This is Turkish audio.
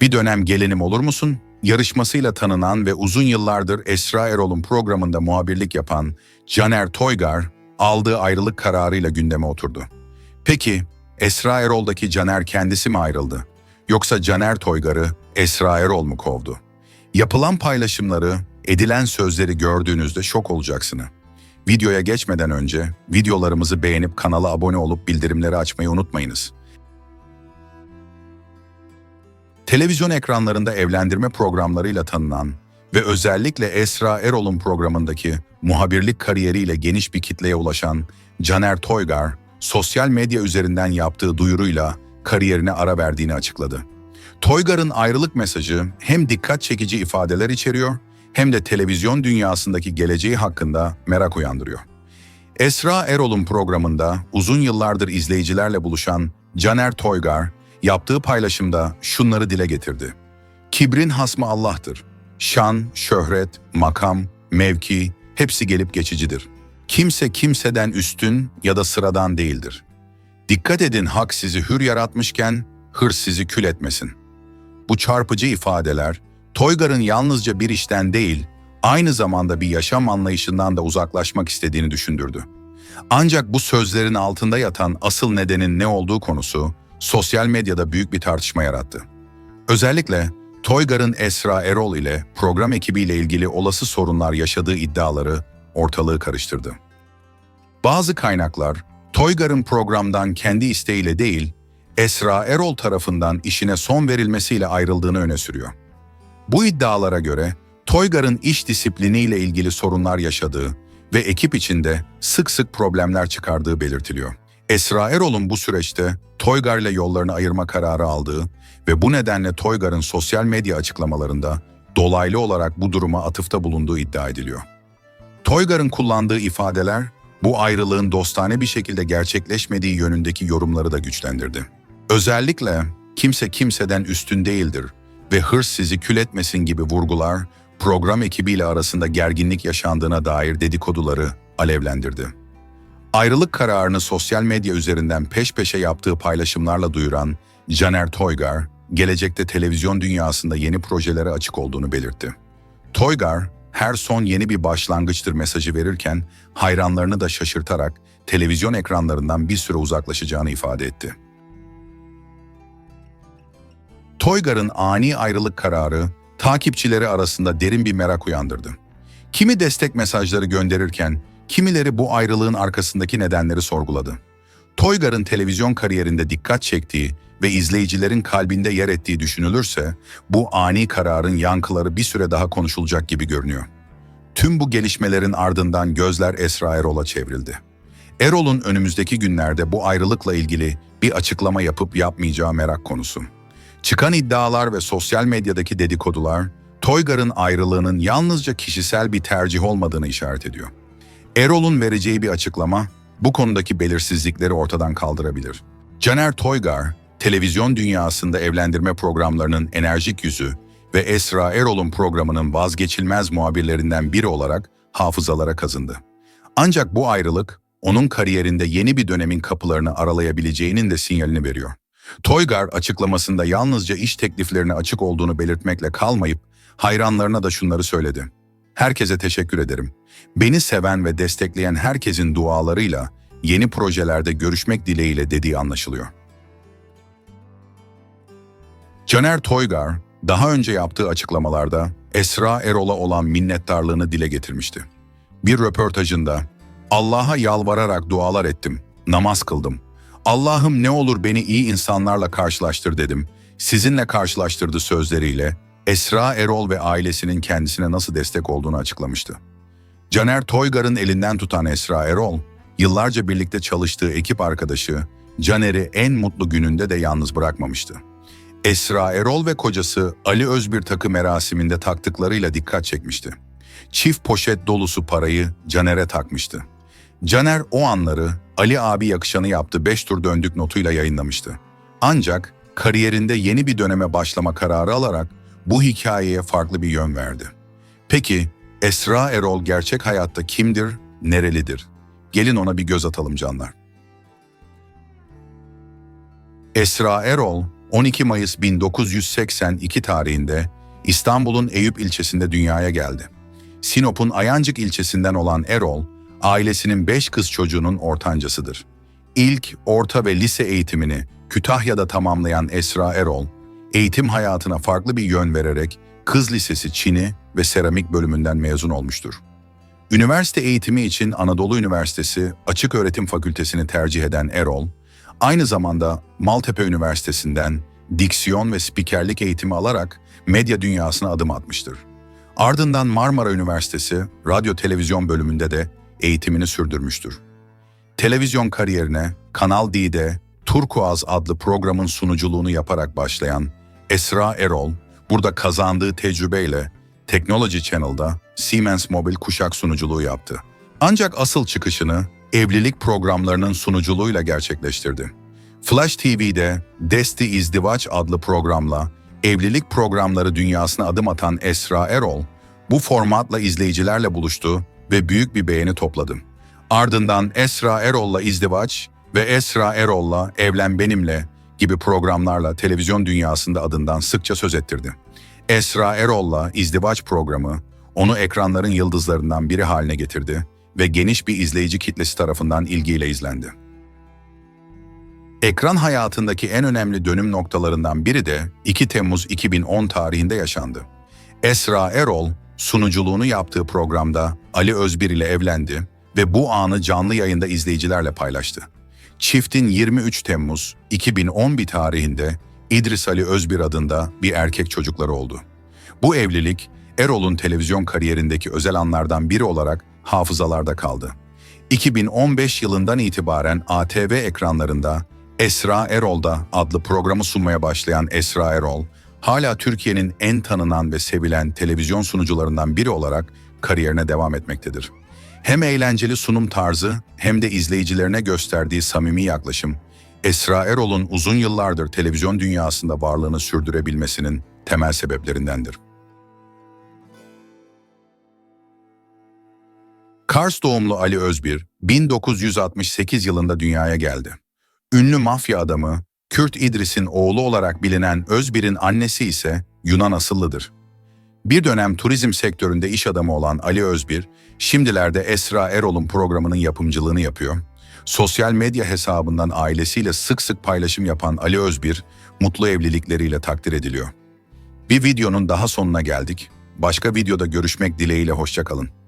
Bir dönem gelinim olur musun? Yarışmasıyla tanınan ve uzun yıllardır Esra Erol'un programında muhabirlik yapan Caner Toygar aldığı ayrılık kararıyla gündeme oturdu. Peki Esra Erol'daki Caner kendisi mi ayrıldı? Yoksa Caner Toygar'ı Esra Erol mu kovdu? Yapılan paylaşımları, edilen sözleri gördüğünüzde şok olacaksınız. Videoya geçmeden önce videolarımızı beğenip kanala abone olup bildirimleri açmayı unutmayınız. Televizyon ekranlarında evlendirme programlarıyla tanınan ve özellikle Esra Erol'un programındaki muhabirlik kariyeriyle geniş bir kitleye ulaşan Caner Toygar, sosyal medya üzerinden yaptığı duyuruyla kariyerine ara verdiğini açıkladı. Toygar'ın ayrılık mesajı hem dikkat çekici ifadeler içeriyor hem de televizyon dünyasındaki geleceği hakkında merak uyandırıyor. Esra Erol'un programında uzun yıllardır izleyicilerle buluşan Caner Toygar, yaptığı paylaşımda şunları dile getirdi. Kibrin hasmı Allah'tır. Şan, şöhret, makam, mevki hepsi gelip geçicidir. Kimse kimseden üstün ya da sıradan değildir. Dikkat edin hak sizi hür yaratmışken hırs sizi kül etmesin. Bu çarpıcı ifadeler, Toygar'ın yalnızca bir işten değil, aynı zamanda bir yaşam anlayışından da uzaklaşmak istediğini düşündürdü. Ancak bu sözlerin altında yatan asıl nedenin ne olduğu konusu sosyal medyada büyük bir tartışma yarattı. Özellikle Toygar'ın Esra Erol ile program ekibiyle ilgili olası sorunlar yaşadığı iddiaları ortalığı karıştırdı. Bazı kaynaklar Toygar'ın programdan kendi isteğiyle değil, Esra Erol tarafından işine son verilmesiyle ayrıldığını öne sürüyor. Bu iddialara göre Toygar'ın iş disipliniyle ilgili sorunlar yaşadığı ve ekip içinde sık sık problemler çıkardığı belirtiliyor. Esra Erol'un bu süreçte Toygar'la yollarını ayırma kararı aldığı ve bu nedenle Toygar'ın sosyal medya açıklamalarında dolaylı olarak bu duruma atıfta bulunduğu iddia ediliyor. Toygar'ın kullandığı ifadeler bu ayrılığın dostane bir şekilde gerçekleşmediği yönündeki yorumları da güçlendirdi. Özellikle kimse kimseden üstün değildir ve hırs sizi kül etmesin gibi vurgular program ekibiyle arasında gerginlik yaşandığına dair dedikoduları alevlendirdi. Ayrılık kararını sosyal medya üzerinden peş peşe yaptığı paylaşımlarla duyuran Caner Toygar, gelecekte televizyon dünyasında yeni projelere açık olduğunu belirtti. Toygar, her son yeni bir başlangıçtır mesajı verirken hayranlarını da şaşırtarak televizyon ekranlarından bir süre uzaklaşacağını ifade etti. Toygar'ın ani ayrılık kararı takipçileri arasında derin bir merak uyandırdı. Kimi destek mesajları gönderirken kimileri bu ayrılığın arkasındaki nedenleri sorguladı. Toygar'ın televizyon kariyerinde dikkat çektiği ve izleyicilerin kalbinde yer ettiği düşünülürse bu ani kararın yankıları bir süre daha konuşulacak gibi görünüyor. Tüm bu gelişmelerin ardından gözler Esra Erol'a çevrildi. Erol'un önümüzdeki günlerde bu ayrılıkla ilgili bir açıklama yapıp yapmayacağı merak konusu. Çıkan iddialar ve sosyal medyadaki dedikodular, Toygar'ın ayrılığının yalnızca kişisel bir tercih olmadığını işaret ediyor. Erol'un vereceği bir açıklama, bu konudaki belirsizlikleri ortadan kaldırabilir. Caner Toygar, televizyon dünyasında evlendirme programlarının enerjik yüzü ve Esra Erol'un programının vazgeçilmez muhabirlerinden biri olarak hafızalara kazındı. Ancak bu ayrılık, onun kariyerinde yeni bir dönemin kapılarını aralayabileceğinin de sinyalini veriyor. Toygar açıklamasında yalnızca iş tekliflerine açık olduğunu belirtmekle kalmayıp hayranlarına da şunları söyledi. Herkese teşekkür ederim. Beni seven ve destekleyen herkesin dualarıyla yeni projelerde görüşmek dileğiyle dediği anlaşılıyor. Caner Toygar daha önce yaptığı açıklamalarda Esra Erol'a olan minnettarlığını dile getirmişti. Bir röportajında Allah'a yalvararak dualar ettim, namaz kıldım. Allah'ım ne olur beni iyi insanlarla karşılaştır dedim. Sizinle karşılaştırdı sözleriyle Esra Erol ve ailesinin kendisine nasıl destek olduğunu açıklamıştı. Caner Toygar'ın elinden tutan Esra Erol, yıllarca birlikte çalıştığı ekip arkadaşı Caner'i en mutlu gününde de yalnız bırakmamıştı. Esra Erol ve kocası Ali Özbir takı merasiminde taktıklarıyla dikkat çekmişti. Çift poşet dolusu parayı Caner'e takmıştı. Caner o anları Ali abi yakışanı yaptı 5 tur döndük notuyla yayınlamıştı. Ancak kariyerinde yeni bir döneme başlama kararı alarak bu hikayeye farklı bir yön verdi. Peki Esra Erol gerçek hayatta kimdir, nerelidir? Gelin ona bir göz atalım canlar. Esra Erol, 12 Mayıs 1982 tarihinde İstanbul'un Eyüp ilçesinde dünyaya geldi. Sinop'un Ayancık ilçesinden olan Erol, ailesinin beş kız çocuğunun ortancasıdır. İlk, orta ve lise eğitimini Kütahya'da tamamlayan Esra Erol, eğitim hayatına farklı bir yön vererek Kız Lisesi Çini ve Seramik bölümünden mezun olmuştur. Üniversite eğitimi için Anadolu Üniversitesi Açık Öğretim Fakültesini tercih eden Erol, aynı zamanda Maltepe Üniversitesi'nden diksiyon ve spikerlik eğitimi alarak medya dünyasına adım atmıştır. Ardından Marmara Üniversitesi Radyo Televizyon bölümünde de eğitimini sürdürmüştür. Televizyon kariyerine Kanal D'de Turkuaz adlı programın sunuculuğunu yaparak başlayan Esra Erol, burada kazandığı tecrübeyle Technology Channel'da Siemens Mobil kuşak sunuculuğu yaptı. Ancak asıl çıkışını evlilik programlarının sunuculuğuyla gerçekleştirdi. Flash TV'de Desti İzdivaç adlı programla evlilik programları dünyasına adım atan Esra Erol, bu formatla izleyicilerle buluştu ve büyük bir beğeni topladı. Ardından Esra Erol'la İzdivaç ve Esra Erol'la Evlen Benimle gibi programlarla televizyon dünyasında adından sıkça söz ettirdi. Esra Erol'la İzdivaç programı onu ekranların yıldızlarından biri haline getirdi ve geniş bir izleyici kitlesi tarafından ilgiyle izlendi. Ekran hayatındaki en önemli dönüm noktalarından biri de 2 Temmuz 2010 tarihinde yaşandı. Esra Erol, sunuculuğunu yaptığı programda Ali Özbir ile evlendi ve bu anı canlı yayında izleyicilerle paylaştı. Çiftin 23 Temmuz 2011 tarihinde İdris Ali Özbir adında bir erkek çocukları oldu. Bu evlilik Erol'un televizyon kariyerindeki özel anlardan biri olarak hafızalarda kaldı. 2015 yılından itibaren ATV ekranlarında Esra Erol'da adlı programı sunmaya başlayan Esra Erol, hala Türkiye'nin en tanınan ve sevilen televizyon sunucularından biri olarak kariyerine devam etmektedir. Hem eğlenceli sunum tarzı hem de izleyicilerine gösterdiği samimi yaklaşım, Esra Erol'un uzun yıllardır televizyon dünyasında varlığını sürdürebilmesinin temel sebeplerindendir. Kars doğumlu Ali Özbir, 1968 yılında dünyaya geldi. Ünlü mafya adamı, Kürt İdris'in oğlu olarak bilinen Özbir'in annesi ise Yunan asıllıdır. Bir dönem turizm sektöründe iş adamı olan Ali Özbir, şimdilerde Esra Erol'un programının yapımcılığını yapıyor. Sosyal medya hesabından ailesiyle sık sık paylaşım yapan Ali Özbir, mutlu evlilikleriyle takdir ediliyor. Bir videonun daha sonuna geldik. Başka videoda görüşmek dileğiyle hoşçakalın.